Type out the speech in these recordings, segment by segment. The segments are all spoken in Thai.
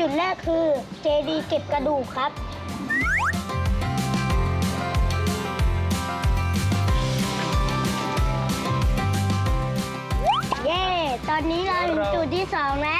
จุดแรกคือเจดีย์เก็บกระดูกครับ เย้ ตอนนี้เราถึงจุดที่สองแล้ว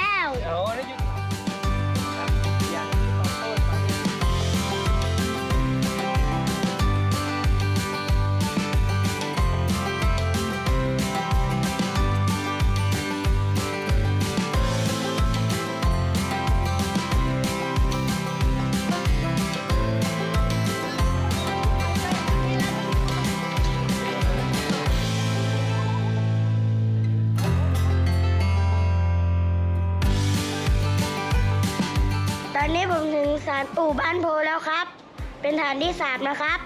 เป็นฐานที่สามนะครับ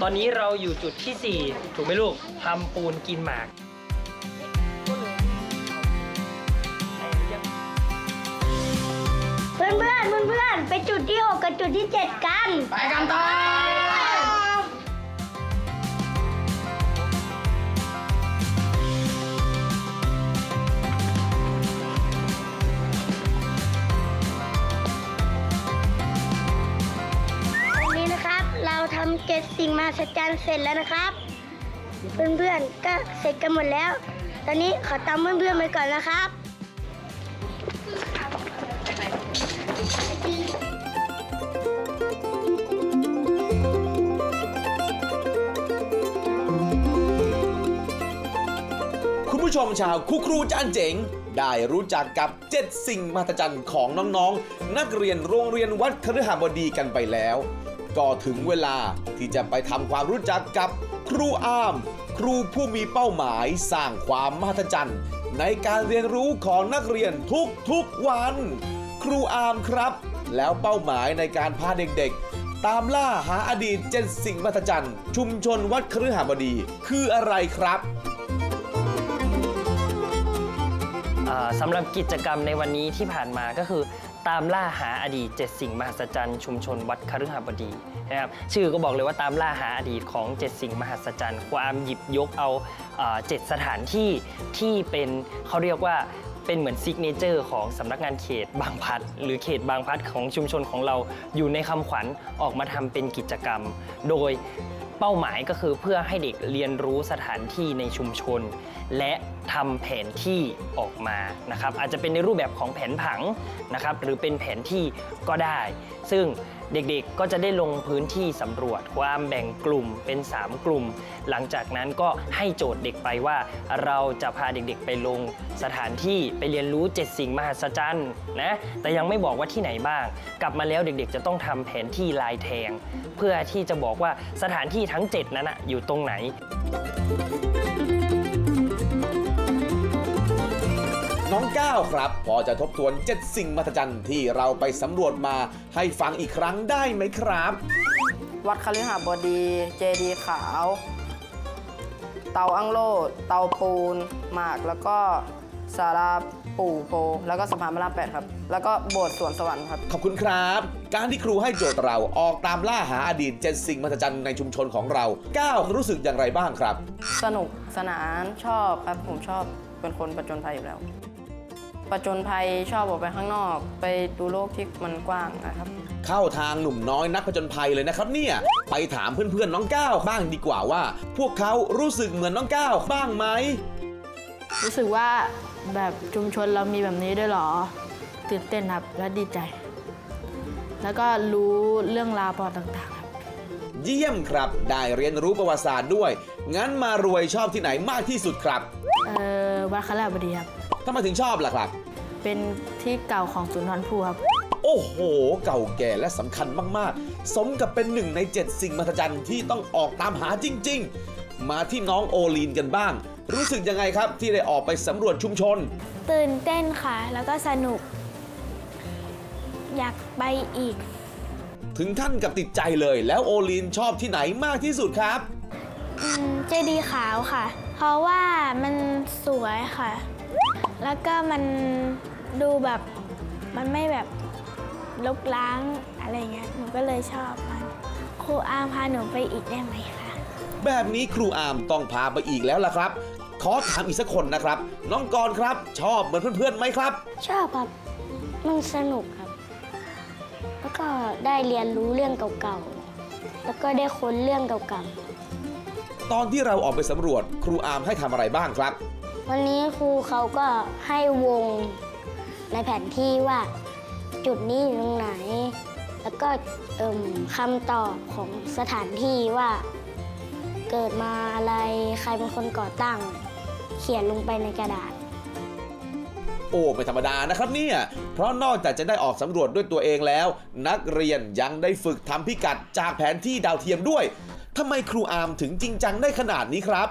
ตอนนี้เราอยู่จุดที่ 4 ถูกไหมลูกทำปูนกินหมากเพื่อนเพื่อนเพื่อนเพื่อนๆไปจุดที่หกกับจุดที่เจ็ดกัน ไปกันต่อ เจ็ดสิ่งมหัศจรรย์เสร็จแล้วนะครับ เพื่อนๆก็เสร็จกันหมดแล้ว ตอนนี้ขอตามเพื่อนๆไปก่อนนะครับคุณผู้ชมชาวคุครูจานเจ๋ง ได้รู้จักกับ 7 สิ่งมหัศจรรย์ของน้องๆนักเรียนโรงเรียนวัดคฤหบดีกันไปแล้ว ก็ถึงเวลาที่จะไปทำความรู้จักกับครูอาม ครูผู้มีเป้าหมายสร้างความมหัศจรรย์ ในการเรียนรู้ของนักเรียนทุกๆวัน ครูอามครับ แล้วเป้าหมายในการพาเด็กๆ ตามล่าหาอดีตเจ็ดสิ่งมหัศจรรย์ ชุมชนวัดคฤหบดี คืออะไรครับอ่าสำหรับกิจกรรมในวันนี้ที่ผ่านมาก็คือ ตามล่าหาอดีต7สิ่งมหัศจรรย์ชุมชนวัดคฤหบดีนะครับชื่อก็บอกเลยว่าตามล่าหาอดีตของ 7 สิ่งมหัศจรรย์ ความหยิบยกเอาเจ็ดสถานที่ที่เป็นเขาเรียกว่าเป็นเหมือนซิกเนเจอร์ของสำนักงานเขตบางพัดหรือเขตบางพัดของชุมชนของเราอยู่ในคำขวัญออกมาทำเป็นกิจกรรม โดย เป้าหมายก็คือเพื่อให้เด็กเรียนรู้สถานที่ในชุมชน และทำแผนที่ออกมานะครับอาจจะเป็นในรูปแบบของแผนผังนะครับหรือเป็นแผนที่ก็ได้ ซึ่ง เด็กๆ ก็จะได้ลงพื้นที่สำรวจความแบ่งกลุ่มเป็น 3 กลุ่ม หลังจากนั้นก็ให้โจทย์เด็กไปว่า เราจะพาเด็กๆ ไปลงสถานที่ไปเรียนรู้ 7 สิ่งมหัศจรรย์นะแต่ยังไม่บอกว่าที่ไหนบ้าง กลับมาแล้วเด็กๆ จะต้องทำแผนที่ลายแทง เพื่อที่จะบอกว่าสถานที่ทั้ง 7 นั้นอยู่ตรงไหน น้องก้าวครับ พอจะทบทวน 7 สิ่งมหัศจรรย์ที่เราไปสำรวจมาให้ฟังอีกครั้งได้ไหมครับ วัดคฤหบดี เจดีย์ขาว เตาอังโลเตาปูน หมาก แล้วก็สาราปู่โพแล้วก็สะพานพระรามแปดครับ แล้วก็โบสถ์สวนสวรรค์ครับ ขอบคุณครับ การที่ครูให้โจทย์เราออกตามล่าหาอดีต7สิ่งมหัศจรรย์ในชุมชนของเราก้าวรู้สึกอย่างไรบ้างครับ สนุกสนานชอบครับ ผมชอบเป็นคนประจนภัยอยู่แล้ว ประจนภัยชอบออกไปข้างนอก ไปดูโลกที่มันกว้างนะครับ เข้าทางหนุ่มน้อยนักผจญภัยเลยนะครับเนี่ย ไปถามเพื่อนๆน้องก้าวบ้างดีกว่าว่า พวกเขารู้สึกเหมือนน้องก้าวบ้างไหม รู้สึกว่าแบบชุมชนเรามีแบบนี้ด้วยเหรอ ตื่นเต้นครับและดีใจ แล้วก็รู้เรื่องราวประวัติต่างๆครับ เยี่ยมครับ ได้เรียนรู้ประวัติศาสตร์ด้วย งั้นมารวยชอบที่ไหนมากที่สุดครับ เอ่อวัดคณะบดีครับ ทำไมถึงชอบล่ะครับ เป็นที่เก่าของศูนย์นอนผู้ครับ โอ้โห เก่าแก่และสำคัญมาก ๆ สมกับเป็นหนึ่งใน 7 สิ่งมหัศจรรย์ที่ต้องออกตามหาจริง ๆ มาที่น้องโอลีนกันบ้าง รู้สึกยังไงครับที่ได้ออกไปสำรวจชุมชน ตื่นเต้นค่ะ แล้วก็สนุก อยากไปอีก ถึงขั้นกับติดใจเลย แล้วโอลีนชอบที่ไหนมากที่สุดครับ อืมเจดีย์ขาวค่ะ เพราะว่ามันสวยค่ะ แล้วก็มันดูแบบมันไม่แบบลกล้างอะไรเงี้ยหนูก็เลยชอบมัน ครูอามพาหนูไปอีกได้ไหมคะแบบนี้ครูอามต้องพาไปอีกแล้วล่ะครับ ขอถามอีกสักคนนะครับ น้องกรณ์ครับ ชอบเหมือนเพื่อนๆไหมครับ ชอบครับมันสนุกครับก็ได้เรียนรู้เรื่องเก่าๆ แล้วก็ได้ค้นเรื่องเก่าตอนที่เราออกไปสำรวจครูอาร์มให้ทำอะไรบ้างครับๆ วันนี้ครูเขาก็ให้วงในแผนที่ว่าจุดนี้อยู่ตรงไหน แล้วก็เอิ่มคำตอบของสถานที่ว่า เกิดมาอะไรใครเป็นคนก่อตั้ง เขียนลงไปในกระดาษ โอ้ไม่ธรรมดานะครับเนี่ย เพราะนอกจากจะได้ออกสำรวจด้วยตัวเองแล้ว นักเรียนยังได้ฝึกทำพิกัดจากแผนที่ดาวเทียมด้วยทำไมครูอาร์มถึงจริงจังได้ขนาดนี้ครับ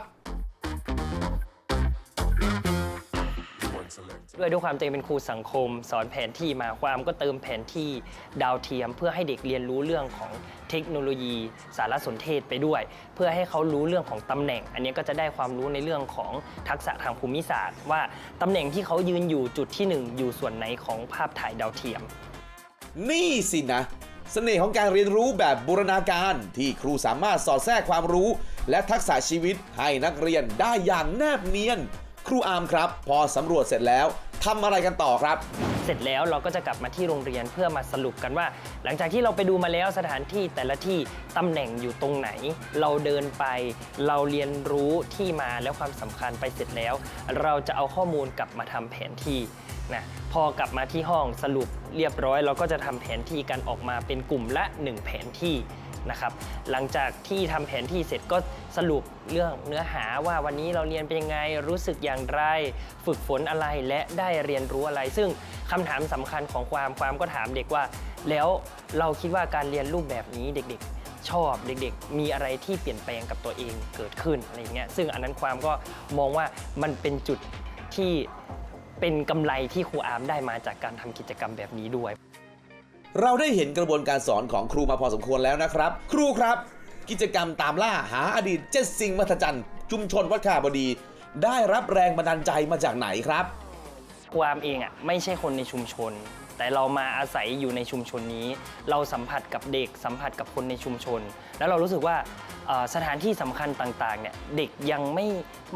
ด้วยด้วยความตัวเองเป็นครูสังคม สอนแผนที่มาความก็เติมแผนที่ดาวเทียม เพื่อให้เด็กเรียนรู้เรื่องของเทคโนโลยี สารสนเทศไปด้วย เพื่อให้เขารู้เรื่องของตำแหน่ง อันนี้ก็จะได้ความรู้ในเรื่องของทักษะทางภูมิศาสตร์ ว่าตำแหน่งที่เขายืนอยู่จุดที่หนึ่งอยู่ส่วนไหนของภาพถ่ายดาวเทียม นี่สินะเสน่ห์ของการเรียนรู้แบบบูรณาการที่ครูสามารถสอดแทรกความรู้ และทักษะชีวิตให้นักเรียนได้อย่างแนบเนียน ครูอาร์มครับ พอสำรวจเสร็จแล้ว ทำอะไรกันต่อครับ เสร็จแล้วเราก็จะกลับมาที่โรงเรียนเพื่อมาสรุปกันว่า หลังจากที่เราไปดูมาแล้วสถานที่แต่ละที่ตำแหน่งอยู่ตรงไหน เราเดินไป เราเรียนรู้ที่มาและความสำคัญไปเสร็จแล้ว เราจะเอาข้อมูลกลับมาทำแผนที่นะพอกลับมาที่ห้องสรุปเรียบร้อย เราก็จะทำแผนที่กันออกมาเป็นกลุ่มละ 1 แผนที่ นะครับหลังจากที่ทำแผนที่เสร็จก็สรุปเรื่องเนื้อหาว่าวันนี้เราเรียนเป็นยังไงรู้สึกอย่างไร ฝึกฝนอะไรและได้เรียนรู้อะไร ซึ่งคำถามสำคัญของความความก็ถามเด็กว่า แล้วเราคิดว่าการเรียนรูปแบบนี้เด็กๆ ชอบเด็กๆ มีอะไรที่เปลี่ยนแปลงกับตัวเองเกิดขึ้นอะไรอย่างเงี้ยซึ่งอันนั้นความก็มองว่ามันเป็นจุดที่เป็นกำไรที่ครูอาร์มได้มาจากการทำกิจกรรมแบบนี้ด้วย เราได้เห็นกระบวนการสอนของครูมาพอสมควรแล้วนะครับ ครูครับ กิจกรรมตามล่าหาอดีตเจ็ดสิ่งมหัศจรรย์ชุมชนวัดขาบดี ได้รับแรงบันดาลใจมาจากไหนครับ ความเองอะไม่ใช่คนในชุมชน แต่เรามาอาศัยอยู่ในชุมชนนี้ เราสัมผัสกับเด็กสัมผัสกับคนในชุมชน แล้วเรารู้สึกว่าเอ่อสถานที่สำคัญต่างๆเนี่ยเด็กยังไม่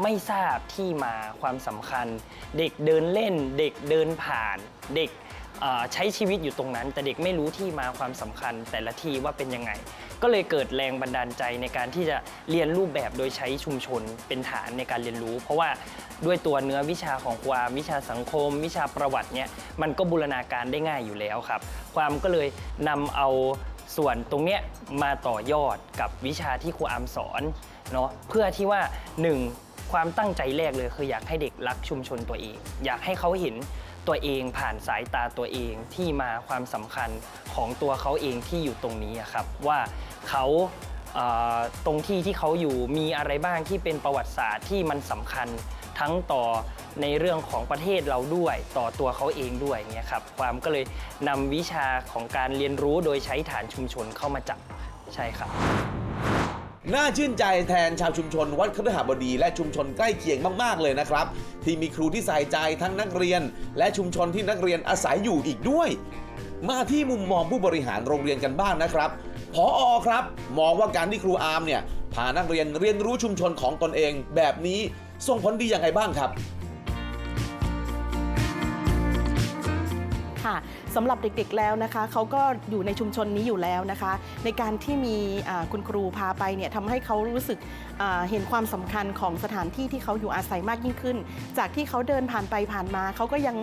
ไม่ทราบที่มาความสำคัญ เด็กเดินเล่น เด็กเดินผ่าน เด็ก ใช้ชีวิตอยู่ตรงนั้น แต่เด็กไม่รู้ที่มาความสำคัญแต่ละที่ว่าเป็นยังไง ก็เลยเกิดแรงบันดาลใจในการที่จะเรียนรูปแบบโดยใช้ชุมชนเป็นฐานในการเรียนรู้ เพราะว่าด้วยตัวเนื้อวิชาของความวิชาสังคม วิชาประวัติเนี่ยมันก็บูรณาการได้ง่ายอยู่แล้วครับ ความก็เลยนำเอาส่วนตรงเนี้ยมาต่อยอดกับวิชาที่ครูอามสอนเนาะเพื่อที่ว่าหนึ่ง ความตั้งใจแรกเลยคืออยากให้เด็กรักชุมชนตัวเอง อยากให้เขาเห็นตัวเองผ่านสายตาตัวเองที่มาความสำคัญของตัวเขาเองที่อยู่ตรงนี้ครับว่าเขาตรงที่ที่เขาอยู่มีอะไรบ้างที่เป็นประวัติศาสตร์ที่มันสำคัญทั้งต่อในเรื่องของประเทศเราด้วยต่อตัวเขาเองด้วยเงี้ยครับความก็เลยนำวิชาของการเรียนรู้โดยใช้ฐานชุมชนเข้ามาจับใช่ครับ น่าชื่นใจแทนชาวชุมชนวัดคฤหบดี และชุมชนใกล้เคียงมากๆเลยนะครับ ที่มีครูที่ใส่ใจทั้งนักเรียน และชุมชนที่นักเรียนอาศัยอยู่อีกด้วย มาที่มุมมองผู้บริหารโรงเรียนกันบ้างนะครับพออครับ มองว่าการที่ครูอาร์มเนี่ยพานักเรียนเรียนรู้ชุมชนของตนเองแบบนี้ส่งผลดีอย่างไรบ้างครับ สำหรับเด็กๆแล้วนะคะเขาก็อยู่ในชุมชนนี้อยู่แล้วนะคะ ในการที่มีคุณครูพาไปเนี่ยทำให้เขารู้สึกเห็นความสำคัญของสถานที่ที่เขาอยู่อาศัยมากยิ่งขึ้น จากที่เขาเดินผ่านไปผ่านมาเขาก็ยัง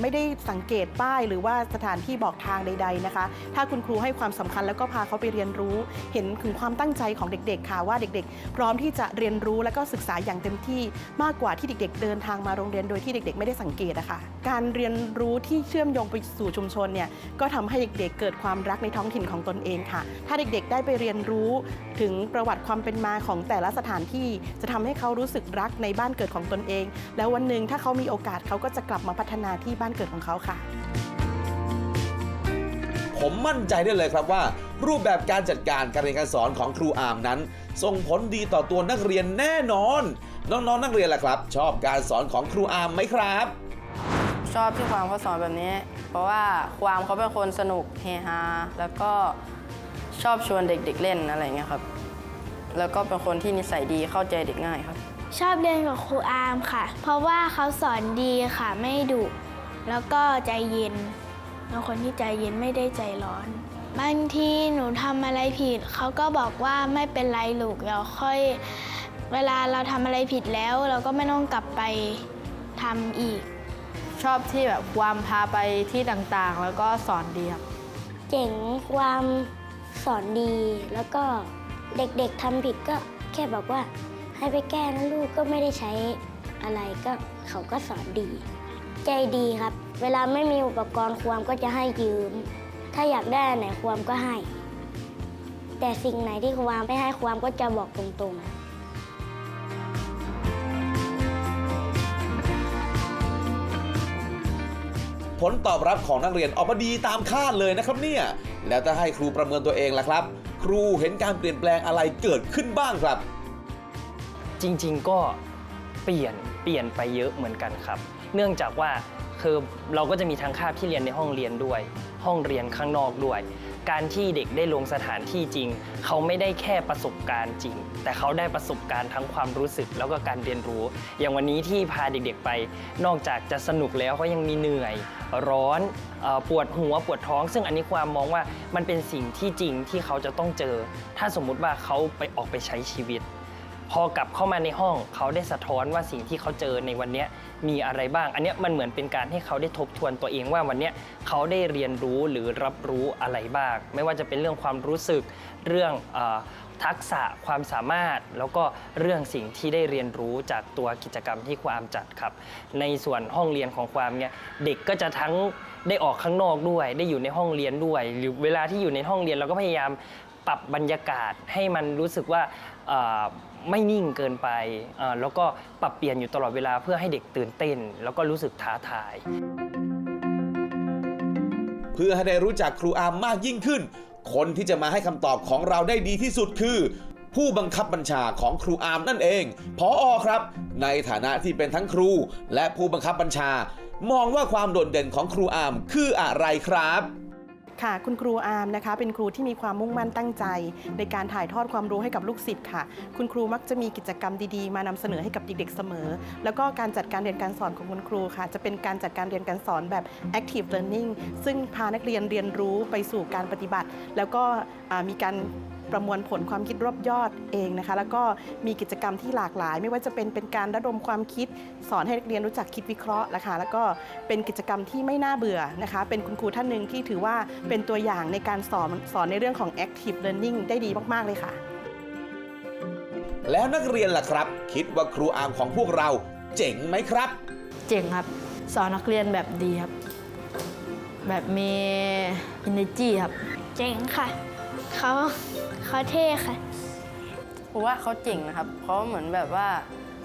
ไม่ได้สังเกตป้ายหรือว่าสถานที่บอกทางใด ๆนะคะ ถ้าคุณครูให้ความสำคัญแล้วก็พาเขาไปเรียนรู้ เห็นถึงความตั้งใจของเด็กๆค่ะว่าเด็กๆ พร้อมที่จะเรียนรู้และก็ศึกษาอย่างเต็มที่มากกว่าที่เด็ก ๆ เดินทางมาโรงเรียนโดยที่เด็ก ๆ ไม่ได้สังเกตอะคะการเรียนรู้ที่เชื่อมโยงไปสู่ชุมชนเนี่ยก็ทำให้เด็กๆ เกิดความรักในท้องถิ่นของตนเองค่ะ ถ้าเด็กๆ ได้ไปเรียนรู้ถึงประวัติความเป็นมาของแต่ละสถานที่ จะทำให้เขารู้สึกรักในบ้านเกิดของตนเอง แล้ววันหนึ่งถ้าเขามีโอกาสเขาก็จะกลับมาพัฒนาที่บ้านเกิดของเขาค่ะ ผมมั่นใจได้เลยครับว่า รูปแบบการจัดการการเรียนการสอนของครูอาร์มนั้น ส่งผลดีต่อตัวนักเรียนแน่นอน น้องๆนักเรียนล่ะครับ ชอบการสอนของครูอาร์มไหมครับ ชอบที่ความเขาสอนแบบนี้ เพราะว่าความเขาเป็นคนสนุกเฮฮาแล้วก็ชอบชวนเด็กๆเล่นอะไรอย่างเงี้ยครับ แล้วก็เป็นคนที่นิสัยดีเข้าใจเด็กง่ายครับ ชอบเรียนกับครูอาร์มค่ะ เพราะว่าเขาสอนดีค่ะ ไม่ดุ แล้วก็ใจเย็นเป็นคนที่ใจเย็นไม่ได้ใจร้อน บางทีหนูทำอะไรผิด เขาก็บอกว่าไม่เป็นไรลูกเดี๋ยวค่อย เวลาเราทำอะไรผิดแล้ว เราก็ไม่ต้องกลับไปทำอีก ชอบที่แบบความพาไปที่ต่างๆ แล้วก็สอนดีครับเจ๋งความสอนดี แล้วก็เด็กๆทำผิดก็แค่บอกว่า ให้ไปแก้นะลูกก็ไม่ได้ใช้อะไรก็เขาก็สอนดี ใจดีครับ เวลาไม่มีอุปกรณ์ความก็จะให้ยืม ถ้าอยากได้อันไหนความก็ให้ แต่สิ่งไหนที่ความไม่ให้ความก็จะบอกตรงๆผลตอบรับของนักเรียนออกมาดีตามคาดเลยนะครับเนี่ย แล้วถ้าให้ครูประเมินตัวเองล่ะครับ ครูเห็นการเปลี่ยนแปลงอะไรเกิดขึ้นบ้างครับ จริงๆก็เปลี่ยนเปลี่ยนไปเยอะเหมือนกันครับ เนื่องจากว่าคือเราก็จะมีทั้งคาบที่เรียนในห้องเรียนด้วย ห้องเรียนข้างนอกด้วย การที่เด็กได้ลงสถานที่จริง เขาไม่ได้แค่ประสบการณ์จริง แต่เขาได้ประสบการณ์ทั้งความรู้สึกแล้วก็การเรียนรู้ อย่างวันนี้ที่พาเด็กๆไป นอกจากจะสนุกแล้วเขายังมีเหนื่อย ร้อนปวดหัวปวดท้อง ซึ่งอันนี้ความมองว่ามันเป็นสิ่งที่จริงที่เขาจะต้องเจอ ถ้าสมมุติว่าเขาไปออกไปใช้ชีวิต พอกลับเข้ามาในห้องเขาได้สะท้อนว่าสิ่งที่เขาเจอในวันนี้ มีอะไรบ้าง อันเนี้ยมันเหมือนเป็นการให้เขาได้ทบทวนตัวเองว่าวันเนี้ยเขาได้เรียนรู้หรือรับรู้อะไรบ้าง ไม่ว่าจะเป็นเรื่องความรู้สึกเรื่องอทักษะความสามารถ แล้วก็เรื่องสิ่งที่ได้เรียนรู้จากตัวกิจกรรมที่ความจัดครับ ในส่วนห้องเรียนของความเนี่ยเด็กก็จะทั้งได้ออกข้างนอกด้วย ได้อยู่ในห้องเรียนด้วย หรือเวลาที่อยู่ในห้องเรียนเราก็พยายามปรับบรรยากาศให้มันรู้สึกว่า ไม่นิ่งเกินไป แล้วก็ปรับเปลี่ยนอยู่ตลอดเวลาเพื่อให้เด็กตื่นเต้น แล้วก็รู้สึกท้าทาย เพื่อให้ได้รู้จักครูอาร์มมากยิ่งขึ้น คนที่จะมาให้คำตอบของเราได้ดีที่สุดคือ ผู้บังคับบัญชาของครูอาร์มนั่นเอง พออครับ ในฐานะที่เป็นทั้งครู และผู้บังคับบัญชา มองว่าความโดดเด่นของครูอาร์มคืออะไรครับ ค่ะ คุณครูอาร์มนะคะ เป็นครูที่มีความมุ่งมั่นตั้งใจ ในการถ่ายทอดความรู้ให้กับลูกศิษย์ค่ะ คุณครูมักจะมีกิจกรรมดีๆ มานำเสนอให้กับเด็กๆเสมอ แล้วก็การจัดการเรียนการสอนของคุณครูค่ะ จะเป็นการจัดการเรียนการสอนแบบ active learning ซึ่งพานักเรียนเรียนรู้ไปสู่การปฏิบัติ แล้วก็มีการ ประมวลผลความคิดรอบยอดเองนะคะ แล้วก็มีกิจกรรมที่หลากหลาย ไม่ว่าจะเป็นเป็นการระดมความคิด สอนให้นักเรียนรู้จักคิดวิเคราะห์นะคะแล้วก็เป็นกิจกรรมที่ไม่น่าเบื่อนะคะ เป็นคุณครูท่านหนึ่งที่ถือว่าเป็นตัวอย่างในการสอนสอนในเรื่องของ active learning ได้ดีมาก ๆ เลยค่ะ แล้วนักเรียนล่ะครับ คิดว่าครูอาร์มของพวกเราเจ๋งไหมครับ เจ๋งครับ สอนนักเรียนแบบดีครับ แบบมี energy ครับ เจ๋งค่ะ เขาเขาเท่ค่ะ ผมว่าเขาเจ๋งนะครับ เพราะเหมือนแบบว่า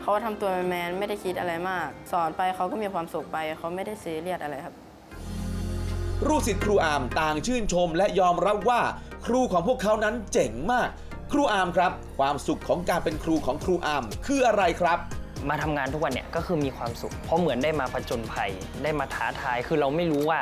เขาทำตัวแมนๆไม่ได้คิดอะไรมาก สอนไปเขาก็มีความสุขไปเขาไม่ได้ซีเรียสอะไรครับ ลูกศิษย์ครูอาร์มต่างชื่นชมและยอมรับว่า ครูของพวกเขานั้นเจ๋งมาก ครูอาร์มครับ ความสุขของการเป็นครูของครูอาร์มคืออะไรครับ มาทำงานทุกวันเนี่ยก็คือมีความสุข เพราะเหมือนได้มาผจญภัยได้มาท้าทายคือเราไม่รู้ว่า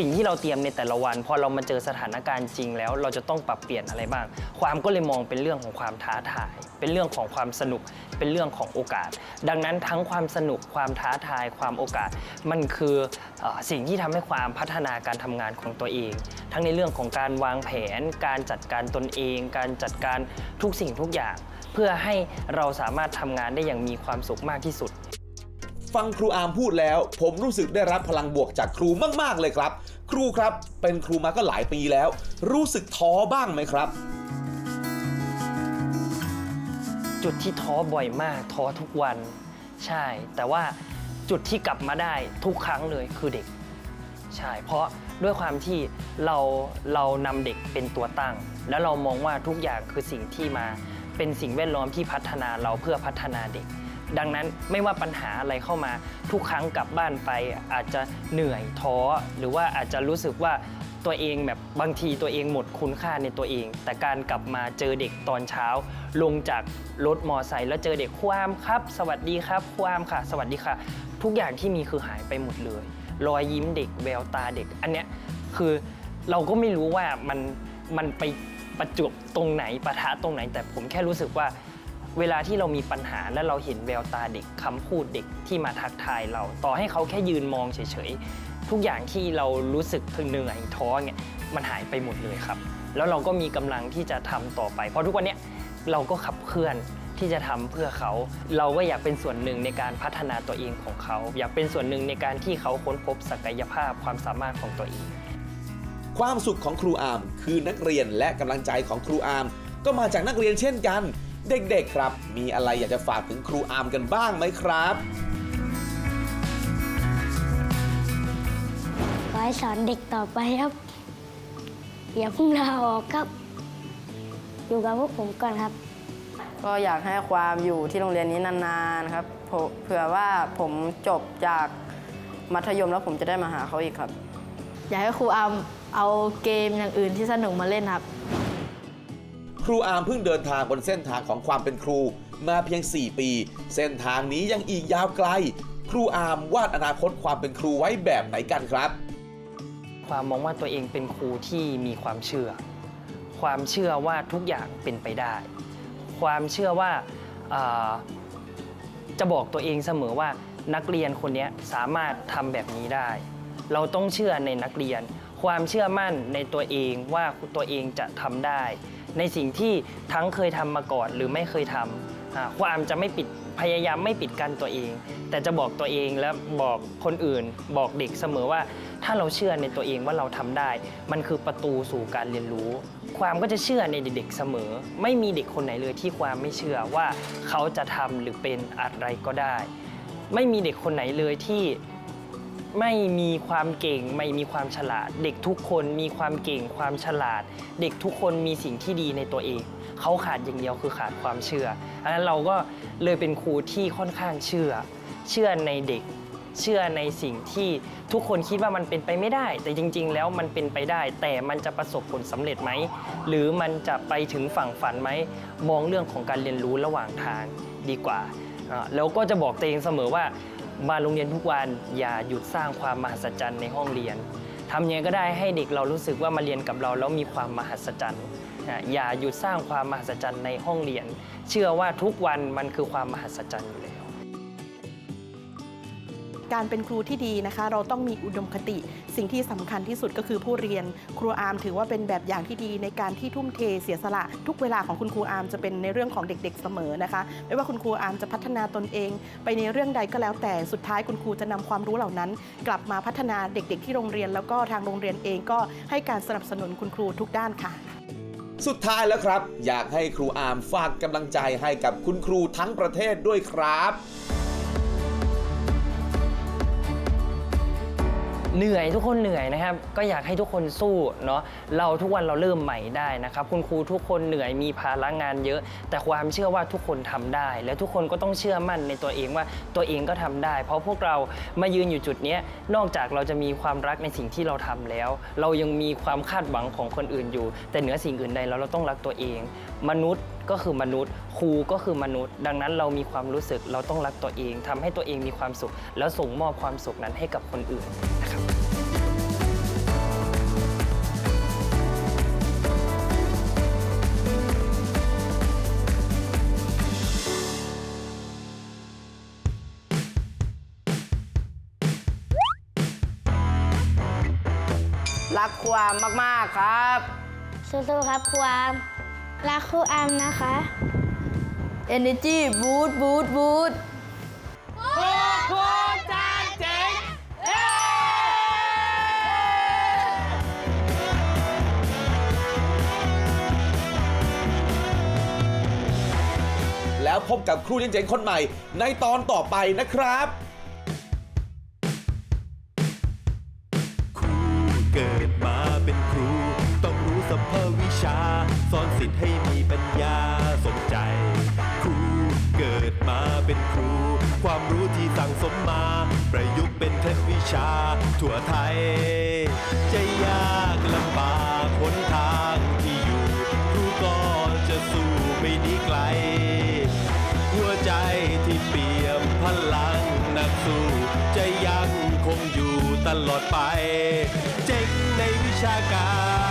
สิ่งที่เราเตรียมในแต่ละวัน พอเรามาเจอสถานการณ์จริงแล้ว เราจะต้องปรับเปลี่ยนอะไรบ้าง ความก็เลยมองเป็นเรื่องของความท้าทาย เป็นเรื่องของความสนุก เป็นเรื่องของโอกาส ดังนั้นทั้งความสนุกความท้าทายความโอกาส มันคืออสิ่งที่ทำให้ความพัฒนาการทำงานของตัวเอง ทั้งในเรื่องของการวางแผน การจัดการตนเอง การจัดการทุกสิ่งทุกอย่าง เพื่อให้เราสามารถทำงานได้อย่างมีความสุขมากที่สุด ฟังครูอาร์มพูดแล้ว ผมรู้สึกได้รับพลังบวกจากครูมาก ๆ เลยครับ ครูครับเป็นครูมาก็หลายปีแล้ว รู้สึกท้อบ้างไหมครับ จุดที่ท้อบ่อยมากท้อทุกวัน ใช่ แต่ว่าจุดที่กลับมาได้ทุกครั้งเลยคือเด็ก ใช่ เพราะด้วยความที่เราเรานำเด็กเป็นตัวตั้ง แล้วเรามองว่าทุกอย่างคือสิ่งที่มาเป็นสิ่งแวดล้อมที่พัฒนาเราเพื่อพัฒนาเด็ก ดังนั้นไม่ว่าปัญหาอะไรเข้ามาทุกครั้งกลับบ้านไป อาจจะเหนื่อยท้อหรือว่าอาจจะรู้สึกว่าตัวเองแบบบางทีตัวเองหมดคุณค่าในตัวเอง แต่การกลับมาเจอเด็กตอนเช้า ลงจากรถมอไซค์แล้วเจอเด็กความครับ สวัสดีครับความค่ะ สวัสดีค่ะ ทุกอย่างที่มีคือหายไปหมดเลย รอยยิ้มเด็กแววตาเด็ก อันเนี้ยคือเราก็ไม่รู้ว่ามันมันไปประจวบตรงไหนปะทะตรงไหน แต่ผมแค่รู้สึกว่า เวลาที่เรามีปัญหาและเราเห็นแววตาเด็กคำพูดเด็กที่มาทักทายเรา ต่อให้เขาแค่ยืนมองเฉยๆ ทุกอย่างที่เรารู้สึกเหนื่อยท้อเนี่ยมันหายไปหมดเลยครับ แล้วเราก็มีกำลังที่จะทำต่อไป เพราะทุกวันนี้เราก็ขับเคลื่อนที่จะทำเพื่อเขา เราก็อยากเป็นส่วนหนึ่งในการพัฒนาตัวเองของเขา อยากเป็นส่วนหนึ่งในการที่เขาค้นพบศักยภาพความสามารถของตัวเอง ความสุขของครูอาร์มคือนักเรียนและกำลังใจของครูอาร์มก็มาจากนักเรียนเช่นกัน เด็กๆครับ มีอะไรอยากจะฝากถึงครูอาร์มกันบ้างไหมครับ ขอให้สอนเด็กต่อไปครับอย่าเพิ่งลาออกครับ อยู่กับพวกผมก่อนครับ ก็อยากให้ความอยู่ที่โรงเรียนนี้นานๆครับเพราะเผื่อว่าผมจบจากมัธยมแล้วผมจะได้มาหาเขาอีกครับ อยากให้ครูอามเอาเกมอย่างอื่นที่สนุกมาเล่นครับค รูอาร์มเพิ่งเดินทางบนเส้นทางของความเป็นครู มาเพียง 4 ปี เส้นทางนี้ยังอีกยาวไกล ครูอาร์มวาดอนาคตความเป็นครูไว้แบบไหนกันครับ ความมองว่าตัวเองเป็นครูที่มีความเชื่อ ความเชื่อว่าทุกอย่างเป็นไปได้ ความเชื่อว่าจะบอกตัวเองเสมอว่านักเรียนคนนี้สามารถทำแบบนี้ได้ เราต้องเชื่อในนักเรียน ความเชื่อมั่นในตัวเองว่าตัวเองจะทำได้ ในสิ่งที่ทั้งเคยทำมาก่อนหรือไม่เคยทำความจะไม่ปิดพยายามไม่ปิดกั้นตัวเอง แต่จะบอกตัวเองและบอกคนอื่น บอกเด็กเสมอว่า ถ้าเราเชื่อในตัวเองว่าเราทำได้ มันคือประตูสู่การเรียนรู้ ความก็จะเชื่อในเด็กๆเสมอ ไม่มีเด็กคนไหนเลยที่ความไม่เชื่อว่าเขาจะทำหรือเป็นอะไรก็ได้ ไม่มีเด็กคนไหนเลยที่ ไม่มีความเก่งไม่มีความฉลาด เด็กทุกคนมีความเก่งความฉลาด เด็กทุกคนมีสิ่งที่ดีในตัวเอง เขาขาดอย่างเดียวคือขาดความเชื่ออันนั้นเราก็เลยเป็นครูที่ค่อนข้างเชื่อ เชื่อในเด็ก เชื่อในสิ่งที่ทุกคนคิดว่ามันเป็นไปไม่ได้ แต่จริง ๆ แล้วมันเป็นไปได้ แต่มันจะประสบผลสำเร็จไหมหรือมันจะไปถึงฝั่งฝันไหมมองเรื่องของการเรียนรู้ระหว่างทางดีกว่าแล้วก็จะบอกตัวเองเสมอว่า มาโรงเรียนทุกวันอย่าหยุดสร้างความมหัศจรรย์ในห้องเรียนทำยังไงก็ได้ให้เด็กเรารู้สึกว่ามาเรียนกับเราแล้วมีความมหัศจรรย์อย่าหยุดสร้างความมหัศจรรย์ในห้องเรียน เชื่อว่าทุกวันมันคือความมหัศจรรย์อยู่แล้ว การเป็นครูที่ดีนะคะ เราต้องมีอุดมคติ สิ่งที่สำคัญที่สุดก็คือผู้เรียน ครูอาร์มถือว่าเป็นแบบอย่างที่ดีในการที่ทุ่มเทเสียสละ ทุกเวลาของคุณครูอาร์มจะเป็นในเรื่องของเด็กๆเสมอนะคะ ไม่ว่าคุณครูอาร์มจะพัฒนาตนเอง ไปในเรื่องใดก็แล้วแต่สุดท้ายคุณครูจะนำความรู้เหล่านั้น กลับมาพัฒนาเด็กๆ ที่โรงเรียน แล้วก็ทางโรงเรียนเองก็ให้การสนับสนุนคุณครูทุกด้านค่ะสุดท้ายแล้วครับ อยากให้ครูอาร์มฝากกำลังใจให้กับคุณครูทั้งประเทศด้วยครับ เหนื่อยทุกคนเหนื่อยนะครับ ก็อยากให้ทุกคนสู้เนาะเราทุกวันเราเริ่มใหม่ได้นะครับ คุณครูทุกคนเหนื่อยมีภาระงานเยอะ แต่ความเชื่อว่าทุกคนทำได้ และทุกคนก็ต้องเชื่อมั่นในตัวเองว่าตัวเองก็ทำได้ เพราะพวกเรามายืนอยู่จุดนี้นอกจากเราจะมีความรักในสิ่งที่เราทำแล้ว เรายังมีความคาดหวังของคนอื่นอยู่ แต่เหนือสิ่งอื่นใดเราเราต้องรักตัวเอง มนุษย์ก็คือมนุษย์ ครูก็คือมนุษย์ ดังนั้นเรามีความรู้สึกเราต้องรักตัวเองทำให้ตัวเองมีความสุข แล้วส่งมอบความสุขนั้นให้กับคนอื่นนะครับรักความมาก ๆ ครับ สู้ๆ ครับครูอาม รักครูอามนะคะ Energy Boost Boost Boost แล้วพบกับครูเจ๋งๆคนใหม่ในตอนต่อไปนะครับ เป็นเทพวิชาทั่วไทย จะยากลำบากหนทางที่อยู่ครูก็จะสู้ไม่หนีไกล หัวใจที่เปี่ยมพลังนักสู้ จะยังคงอยู่ตลอดไป เจ๋งในวิชาการ